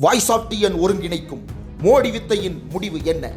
Voice of TN ஒருங்கிணைக்கும் மோடி வித்தையின் முடிவு என்ன?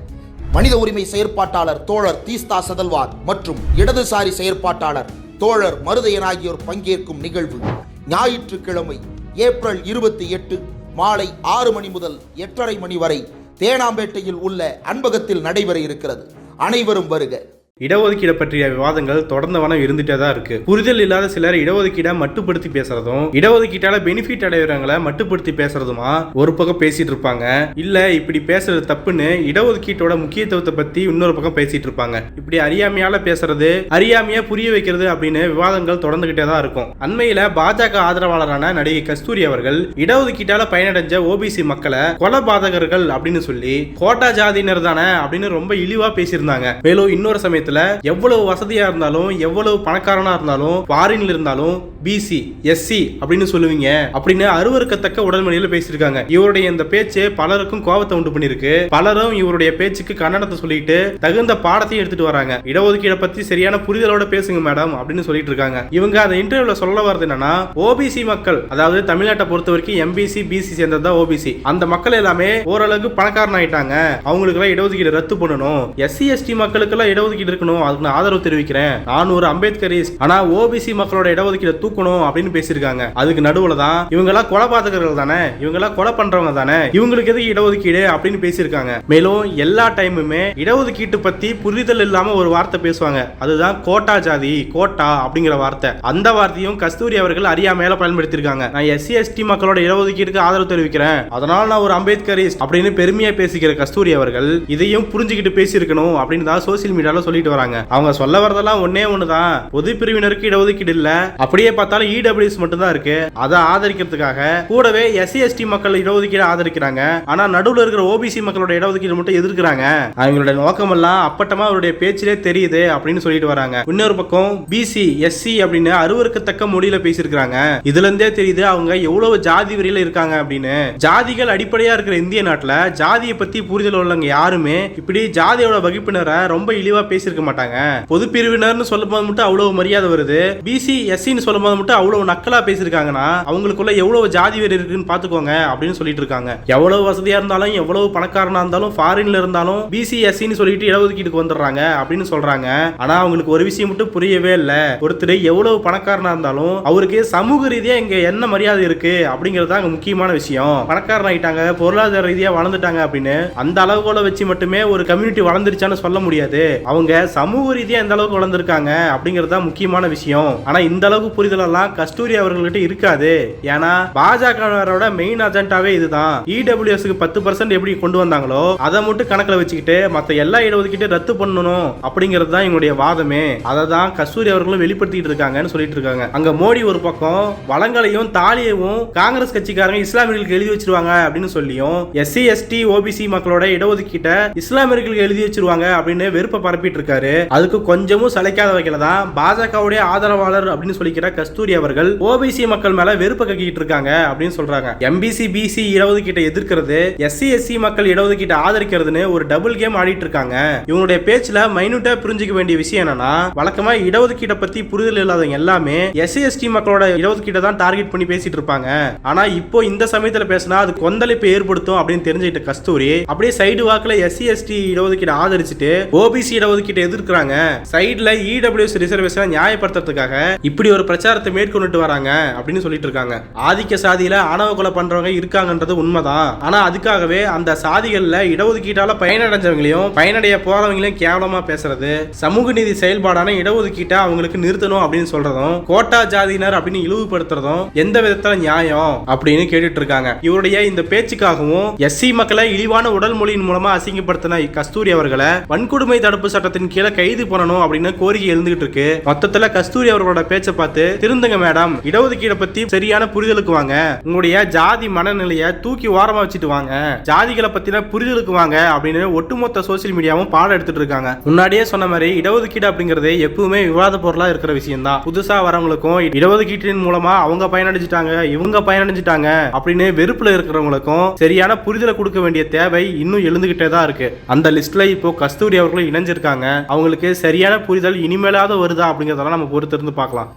மனித உரிமை செயற்பாட்டாளர் தோழர் தீஸ்தா சதல்வாத் மற்றும் இடதுசாரி செயற்பாட்டாளர் தோழர் மருதையன் ஆகியோர் பங்கேற்கும் நிகழ்வு ஞாயிற்றுக்கிழமை ஏப்ரல் இருபத்தி எட்டு மாலை ஆறு மணி முதல் எட்டரை மணி வரை தேனாம்பேட்டையில் உள்ள அன்பகத்தில் நடைபெற இருக்கிறது. அனைவரும் வருக. இடஒதுக்கீடு பற்றிய விவாதங்கள் தொடர்ந்து வனம் இருந்துட்டே தான் இருக்கு. புரிதல் இல்லாத சிலர் இடஒதுக்கீடை மட்டுப்படுத்தி பேசுறதும் இடஒதுக்கீட்டால பெனிஃபிட் அடைகிறவங்களை மட்டுப்படுத்தி பேசுறதுமா? ஒரு பக்கம் பேசிட்டு இருப்பாங்க. இல்ல இப்படி பேசுறது தப்புன்னு இடஒதுக்கீட்டோட முக்கியத்துவத்தை பத்தி இன்னொரு பக்கம் பேசிட்டு இருப்பாங்க. இப்படி அறியாமையால பேசுறது அறியாமையா புரிய வைக்கிறது அப்படின்னு விவாதங்கள் தொடர்ந்துகிட்டே தான் இருக்கும். அண்மையில பாஜக ஆதரவாளரான நடிகை கஸ்தூரி அவர்கள் இடஒதுக்கீட்டால பயனடைஞ்ச ஓபிசி மக்களை கொலபாதகர்கள் அப்படின்னு சொல்லி கோட்டா ஜாதியினர் தானே அப்படின்னு ரொம்ப இழிவா பேசியிருந்தாங்க. மேலும் இன்னொரு சமயத்தில் எவ்வளவு வசதியா இருந்தாலும் எவ்வளவு பணக்காரனா இருந்தாலும் ஃபாரின்ல இருந்தாலும் பிசி எஸ்சி அப்படின்னு சொல்லுவீங்க. அப்படின்னு அருவருக்கத்தக்க உடல்மொழியில பேசியிருக்காங்க. இவருடைய இந்த பேச்சு பலருக்கும் கோபத்தை உண்டு பண்ணிருக்கு பலரும் இவருடைய பேச்சுக்கு கன்னடத்தை சொல்லிட்டு தகுந்த பாடத்தையும் எடுத்துட்டு வராங்க. இடஒதுக்கீடை பத்தி சரியான புரிதலோட பேசுங்க மேடம் அப்படின்னு சொல்லிட்டு இருக்காங்க. இவங்க அந்த இன்டர்வியூல சொல்ல வர்றது என்னன்னா ஓபிசி மக்கள் அதாவது தமிழ்நாட்டை பொறுத்த வரைக்கும் எம்பிசி பிசி சேர்ந்தது தான் ஓபிசி அந்த மக்கள் எல்லாமே ஓரளவுக்கு பணக்காரன் ஆயிட்டாங்க. அவங்களுக்கு எல்லாம் இடஒதுக்கீடு ரத்து பண்ணணும். எஸ்சி எஸ்டி மக்களுக்கு எல்லாம் இடஒதுக்கீடு இருக்கணும். அதுக்கு நான் ஆதரவு தெரிவிக்கிறேன். நான் ஒரு அம்பேத்கரிஸ். ஆனா ஓபிசி மக்களோட இடஒதுக்கீடு தூக்கணும் அப்படின்னு பேசியிருக்காங்க. அதுக்கு நடுவுல தான் இவங்க எல்லாம் கொலைபாதகர்கள் தானே? இவங்க எல்லாம் கொலை பண்றவங்க தானே? இவங்களுக்கு எதுக்கு இடஒதுக்கீடு அப்படின்னு பேசியிருக்காங்க. மேலும் எல்லா டைமுமே இடஒதுக்கீட்டு பத்தி புரிதல் இல்லாம ஒரு வார்த்தை பேசுவாங்க. அதுதான் கோட்டா ஜாதி கோட்டா அப்படிங்கிற வார்த்தை. அந்த வார்த்தையும் கஸ்தூரி அவர்கள் அறியாமையில பயன்படுத்தியிருக்காங்க. நான் எஸ்சி எஸ்டி மக்களோட இடஒதுக்கீடுக்கு ஆதரவு தெரிவிக்கிறேன். அதனால நான் ஒரு அம்பேத்கரிஸ்ட் அப்படின்னு பெருமையா பேசிக்கிற கஸ்தூரி அவர்கள் இதையும் புரிஞ்சுக்கிட்டு பேசியிருக்கணும் அப்படின்னு தான் சோசியல் மீடியால சொல்லிட்டு வராங்க. அவங்க சொல்ல வரதெல்லாம் ஒன்னே ஒண்ணுதான். பொது பிரிவினருக்கு இடஒதுக்கீடு இல்ல. அப்படியே பார்த்தாலும் இடபிள்யூஎஸ் மட்டும் தான் இருக்கு. அதை ஆதரிக்கிறதுக்காக கூடவே எஸ்சி எஸ்டி மக்கள் இடஒதுக்கீடு ஆதரிக்கிறாங்க. ஆனா நடுவில் இருக்கிற ஓபிசி மக்களோட இடஒதுக்கீடு மட்டும் எதிர்க்கிறாங்க. அவங்களோட நோக்கம் எல்லாம் அப்பட்டமா அவருடைய பேச்சிலே தெரியுது அப்படின்னு சொல்லிட்டு வராங்க. இன்னொரு பக்கம் பிசி எஸ்சி அப்படின்னு அருவருக்கத்தக்க மொழியில பேசியிருக்காங்க இதுல இருந்தே தெரியுது அவங்க எவ்வளவு ஜாதி வரியில இருக்காங்க அப்படின்னு. ஜாதிகள் அடிப்படையா இருக்கிற இந்திய நாட்டுல ஜாதியை பத்தி புரிதல் உள்ளவங்க யாருமே இப்படி ஜாதியோட வகுப்பினரை ரொம்ப இழிவா பேசியிருக்க மாட்டாங்க. பொது பிரிவினர்னு சொல்லும் போது மட்டும் அவ்வளவு மரியாதை வருது. பிசி எஸ்சின்னு சொல்லும் போது மட்டும் அவ்வளவு நக்கலா பேசியிருக்காங்கன்னா அவங்களுக்குள்ள எவ்வளவு ஜாதி வேறு இருக்குன்னு பாத்துக்கோங்க அப்படின்னு சொல்லிட்டு இருக்காங்க. எவ்வளவு வசதியா இருந்தாலும் எவ்வளவு பணக்காரனா இருந்தாலும் ஃபாரின்ல இருந்தாலும் பிசி எஸ்சின்னு சொல்லிட்டு இடஒதுக்கீடுக்கு வந்துடுறாங்க அப்படின்னு சொல்றாங்க. ஆனா அவங்களுக்கு ஒரு விஷயம் மட்டும் புரியவே இல்ல. ஒருத்தர் எவ்வளவு பணக்காரனா இருந்தாலும் அவருக்கு சமூக ரீதியா இங்க என்ன மரியாதை இருக்கு அப்படிங்கிறது தான் அங்க முக்கியமான விஷயம். பணக்காரன் ஆயிட்டாங்க பொருளாதார ரீதியா வளர்ந்துட்டாங்க அப்படின்னு அந்த அளவுகோல வச்சு மட்டுமே ஒரு கம்யூனிட்டி வளர்ந்துருச்சான்னு சொல்ல முடியாது. அவங்க சமூக ரீதியா எந்த அளவுக்கு வளர்ந்துருக்காங்க அப்படிங்கிறது தான் முக்கியமான விஷயம். ஆனா இந்த அளவுக்கு புரிதல் எல்லாம் கஸ்தூரி அவர்கள்ட்ட இருக்காது. ஏன்னா பாஜகவோட மெயின் அஜெண்டாவே இதுதான். இடபிள்யூஎஸ்க்கு பத்து பர்சன்ட் எப்படி கொண்டு வந்தாங்களோ அதை மட்டும் கணக்கில் வச்சுக்கிட்டு மற்ற எல்லா இடஒதுக்கீட்டு ரத்து பண்ணணும் அப்படிங்கிறது தான் எங்களுடைய வாதமே. அதை தான் கஸ்தூரி அவர்களும் வெளிப்படுத்திட்டு இருக்காங்கன்னு சொல்லிட்டு இருக்காங்க. அங்க மோடி ஒரு பக்கம் வளங்களையும் தாலியையும் காங்கிரஸ் கட்சிக்காரங்க இஸ்லாமியர்களுக்கு எழுதி வச்சிருவாங்க அப்படின்னு சொல்லியும் எஸ்சி எஸ்டி ஓபிசி மக்களோட இடஒதுக்கீட்டை இஸ்லாமியர்களுக்கு எழுதி வச்சிருவாங்க அப்படின்னு வெறுப்பை பரப்பிட்டு இருக்காரு. அதுக்கு கொஞ்சமும் சளைக்காத வகையில தான் பாஜகவுடைய ஆதரவாளர் அப்படின்னு சொல்லிக்கிற கஸ்தூரி அவர்கள் ஓபிசி மக்கள் மேல வெறுப்பு கக்கிட்டு இருக்காங்க அப்படின்னு சொல்றாங்க. எம்பிசி பிசி இடஒதுக்கீட்டை எதிர்க்கிறது எஸ்சி எஸ்சி மக்கள் இடஒதுக்கீட்டை ஆதரிக்கிறதுன்னு ஒரு டபுள் கேம் ஆடிட்டு இருக்காங்க. இவங்களுடைய பேச்சுல மைனூட்டா புரிஞ்சுக்க வேண்டிய விஷயம் என்னன்னா வழக்கமா இடஒதுக்கீட்டை பத்தி புரிதல் இல்லாதவங்க எல்லாமே எஸ்சி எஸ்டி மக்களோட இடஒதுக்கீட்டை தான் டார்கெட் பண்ணி பேசிட்டு இருப்பாங்க. ஆனா இப்போ இந்த சமயத்துல பேசினா அது கொந்தளிப்பை ஏற்படுத்தும் அப்படின்னு தெரிஞ்சுக்கிட்ட கஸ்தூரி அப்படியே சைடு வாக்குல எஸ்சி எஸ்டி இடஒதுக்கீடு ஆதரிச்சுட்டு ஓபிசி இடஒதுக்கீட்டை எதிர்க்கிறாங்க. சைடுல இடபிள்யூஎஸ் ரிசர்வேஷன் நியாயப்படுத்துறதுக்காக இப்படி ஒரு பிரச்சாரத்தை மேற்கொண்டுட்டு வராங்க அப்படின்னு சொல்லிட்டு இருக்காங்க. ஆதிக்க சாதியில ஆணவ கொலை பண்றவங்க இருக்காங்கன்றது உண்மைதான். ஆனா அதுக்காகவே அந்த சாதிகள்ல இடஒதுக்கீட்டால பயனடைஞ்சவங்களையும் பயனடைய போறவங்களையும் கேவலமா பேசுறது சமூக நீதி செயல்பாடான இடஒதுக்கீட்டை அவங்களுக்கு நிறுத்தணும் அப்படின்னு சொல்றதும் கோட்டா ஜாதியினர் அப்படின்னு இழிவுபடுத்துறதும் எந்த விதத்துல நியாயம் அப்படின்னு கேட்டுட்டு இருக்காங்க. இவருடைய இந்த பேச்சுக்காகவும் எஸ்சி மக்களை இழிவான உடல் மொழியின் மூலமா அசிங்கப்படுத்தின கஸ்தூரி அவர்களை வன்கொடுமை தடுப்பு சட்டத்தின் கீழே கைது பண்ணணும் அப்படின்னு கோரிக்கை எழுந்துகிட்டு இருக்கு. மொத்தத்துல கஸ்தூரி அவர்களோட பேச்சை பார்த்து இருந்துங்க மேடம் இடஒதுக்கீடை பத்தி சரியான புரிதலுக்கு வாங்க. உங்களுடைய ஜாதி மனநிலையை தூக்கி ஓரமா வச்சுட்டு வாங்க. ஜாதிகளை பத்தின புரிதலுக்கு வாங்க அப்படின்னு ஒட்டுமொத்த சோசியல் மீடியாவும் பாடம் எடுத்துட்டு இருக்காங்க. முன்னாடியே சொன்ன மாதிரி இடஒதுக்கீடு அப்படிங்கறது எப்பவுமே விவாத பொருளா இருக்கிற விஷயம் தான் புதுசா வரவங்களுக்கும் இடஒதுக்கீட்டின் மூலமா அவங்க பயனடைஞ்சிட்டாங்க இவங்க பயனடைஞ்சிட்டாங்க அப்படின்னு வெறுப்புல இருக்கிறவங்களுக்கும் சரியான புரிதலை கொடுக்க வேண்டிய தேவை இன்னும் எழுந்துகிட்டே தான் இருக்கு. அந்த லிஸ்ட்ல இப்போ கஸ்தூரி அவர்களும் இணைஞ்சிருக்காங்க. அவங்களுக்கு சரியான புரிதல் இனிமேலாவது வருதா அப்படிங்கறதெல்லாம் நம்ம பொறுத்திருந்து பார்க்கலாம்.